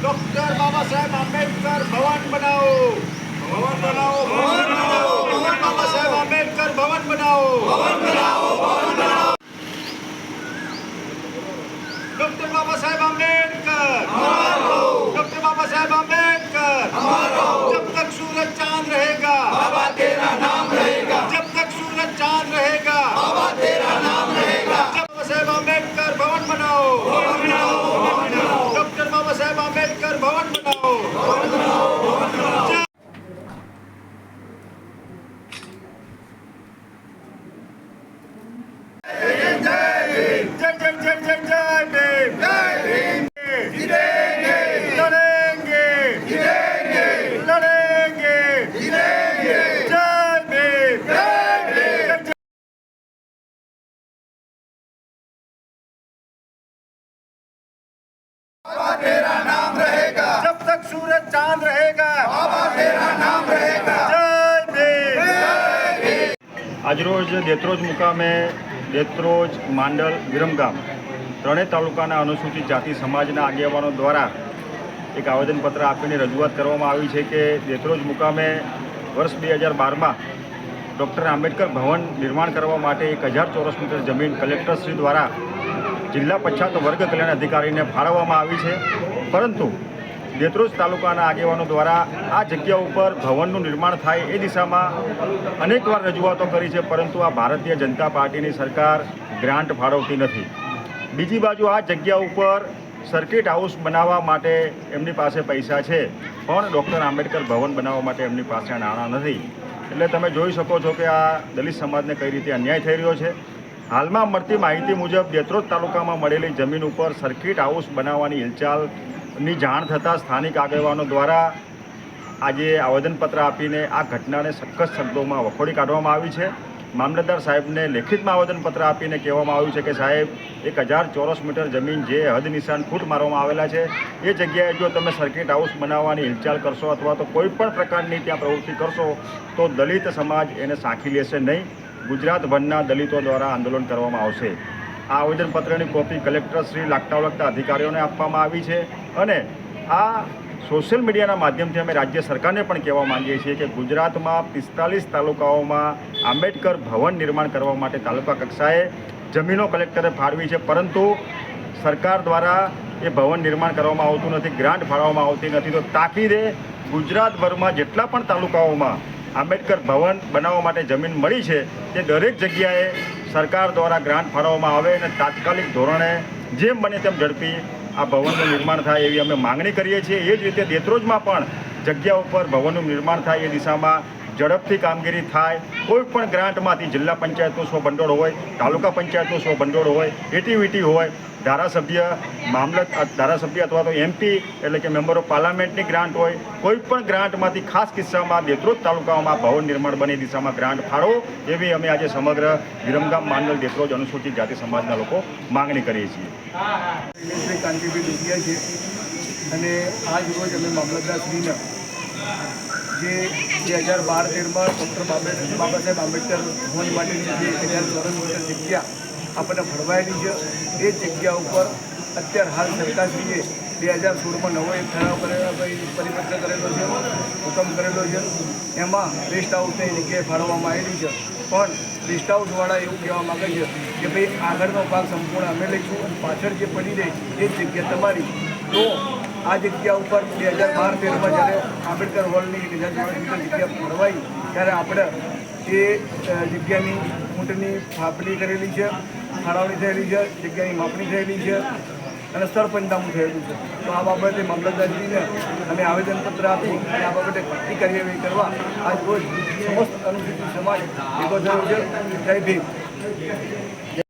Doctor Baba Saheb Ambedkar ભવન બનાવો. ભવન બનાવો ભવન બનાવો. ડોક્ટર બાબા સાહેબ આંબેડકર ભવન બનાવો. ભવન બનાવો ભવન બનાવો. ડોક્ટર બાબા સાહેબ આંબેડકર. नाम रहेगा जब तक सूरज चांद रहेगा बाबा तेरा नाम रहेगा જય ભીમ આજરોજ દેત્રોજ મુકામે દેત્રોજ માંડલ વિરમગામ ત્રણેય તાલુકાના અનુસૂચિત જાતિ સમાજના આગેવાનો દ્વારા એક આવેદનપત્ર આપીને રજૂઆત કરવામાં આવી છે કે દેત્રોજ મુકામે વર્ષ બે હજાર બારમાં ડૉક્ટર આંબેડકર ભવન નિર્માણ કરવા માટે એક હજાર ચોરસ મીટર જમીન કલેક્ટરશ્રી દ્વારા જિલ્લા પછાત વર્ગ કલ્યાણ અધિકારીને ફાળવવામાં આવી છે પરંતુ દેત્રોજ તાલુકાના આગેવાનો દ્વારા આ જગ્યા ઉપર ભવનનું નિર્માણ થાય એ દિશામાં અનેકવાર રજૂઆતો કરી છે, પરંતુ આ ભારતીય જનતા પાર્ટીની સરકાર ગ્રાન્ટ ફાળવતી નથી. બીજી બાજુ આ જગ્યા ઉપર સર્કિટ હાઉસ બનાવવા માટે એમની પાસે પૈસા છે, પણ ડૉક્ટર આંબેડકર ભવન બનાવવા માટે એમની પાસે નાણાં નથી. એટલે તમે જોઈ શકો છો કે આ દલિત સમાજને કઈ રીતે અન્યાય થઈ રહ્યો છે. હાલમાં મળતી માહિતી મુજબ દેત્રોજ તાલુકામાં મળેલી જમીન ઉપર સર્કિટ હાઉસ બનાવવાની હિલચાલની જાણ થતાં સ્થાનિક આગેવાનો દ્વારા આજે આવેદનપત્ર આપીને આ ઘટનાને સખત શબ્દોમાં વખોડી કાઢવામાં આવી છે. મામલતદાર સાહેબને લેખિતમાં આવેદનપત્ર આપીને કહેવામાં આવ્યું છે કે સાહેબ, એક હજાર ચોરસ મીટર જમીન જે હદ નિશાન ફૂટ મારવામાં આવેલા છે, એ જગ્યાએ જો તમે સર્કિટ હાઉસ બનાવવાની હિલચાલ કરશો અથવા તો કોઈપણ પ્રકારની ત્યાં પ્રવૃત્તિ કરશો, તો દલિત સમાજ એને સાંખી લેશે નહીં. ગુજરાતભરના દલિતો દ્વારા આંદોલન કરવામાં આવશે. આ આવેદનપત્રની કોપી કલેક્ટર શ્રી લાગતા વળગતા અધિકારીઓને આપવામાં આવી છે. અને આ સોશિયલ મીડિયાના માધ્યમથી અમે રાજ્ય સરકારને પણ કહેવા માંગીએ છીએ કે ગુજરાતમાં પિસ્તાલીસ તાલુકાઓમાં આંબેડકર ભવન નિર્માણ કરવા માટે તાલુકા કક્ષાએ જમીનો કલેક્ટરે ફાળવી છે. પરંતુ સરકાર દ્વારા એ ભવન નિર્માણ કરવામાં આવતું નથી, ગ્રાન્ટ ફાળવવામાં આવતી નથી. તો તાકીદે ગુજરાતભરમાં જેટલા પણ તાલુકાઓમાં આંબેડકર ભવન બનાવવા માટે જમીન મળી છે, તે દરેક જગ્યાએ સરકાર દ્વારા ગ્રાન્ટ ફાળવવામાં આવે અને તાત્કાલિક ધોરણે જેમ બને તેમ ઝડપી આ ભવનનું નિર્માણ થાય એવી અમે માંગણી કરીએ છીએ. એ જ રીતે દેત્રોજમાં પણ જગ્યા ઉપર ભવનનું નિર્માણ થાય એ દિશામાં ઝડપથી કામગીરી થાય, કોઈ પણ ગ્રાન્ટમાંથી જિલ્લા પંચાયતનું સ્વ ભંડોળ હોય, તાલુકા પંચાયતનું સ્વ ભંડોળ હોય એટીવીટી હોય, ધારાસભ્ય, મામલત ધારાસભ્ય અથવા તો એમપી એટલે કે મેમ્બર ઓફ પાર્લામેન્ટની ગ્રાન્ટ હોય, કોઈ પણ ગ્રાન્ટમાંથી ખાસ કિસ્સામાં દેત્રોજ તાલુકાઓમાં ભવન નિર્માણ બની દિશામાં ગ્રાન્ટ ફાળો એવી અમે આજે સમગ્ર વિરમગામ માંડલ દેત્રોજ અનુસૂચિત જાતિ સમાજના લોકો માંગણી કરીએ છીએ. અને આજ રોજ અમે મામલતદારશ્રીને જે બે હજાર બાર તેરમાં ડૉક્ટર બાબે સાહેબ આંબેડકર ભવન માટેની જે એક હજાર જગ્યા આપણને ફળવાયેલી છે, એ જગ્યા ઉપર અત્યાર હાલ સરકારશ્રીએ બે હજાર સોળમાં નવો એક ઠરાવ કરેલો પરિપત્ર કરેલો છે, હુકમ કરેલો છે. એમાં રેસ્ટ હાઉસની જગ્યાએ ફાળવવામાં આવેલી છે. પણ રેસ્ટ હાઉસવાળા એવું કહેવા માગે છે કે ભાઈ આગળનો ભાગ સંપૂર્ણ અમે લઈશું, પાછળ જે પડી રહે એ જગ્યા તમારી. તો આ જગ્યા ઉપર બે હજાર બાર તેરમાં જ્યારે આંબેડકર હોલની એક જગ્યા ફળવાઈ ત્યારે આપણે એ જગ્યાની ઊંટની થાપણી કરેલી છે, ફાળવણી થયેલી છે, જગ્યાની માપણી થયેલી છે અને સરપંચનામું થયેલું છે. તો આ બાબતે મામલતદારજીને અમે આવેદનપત્ર આપી આ બાબતે ભરતી કાર્યવાહી કરવા આજ રોજ સમસ્ત અનુસૂચિત સમાજ ભેગો થયો છે. જય ભીમ.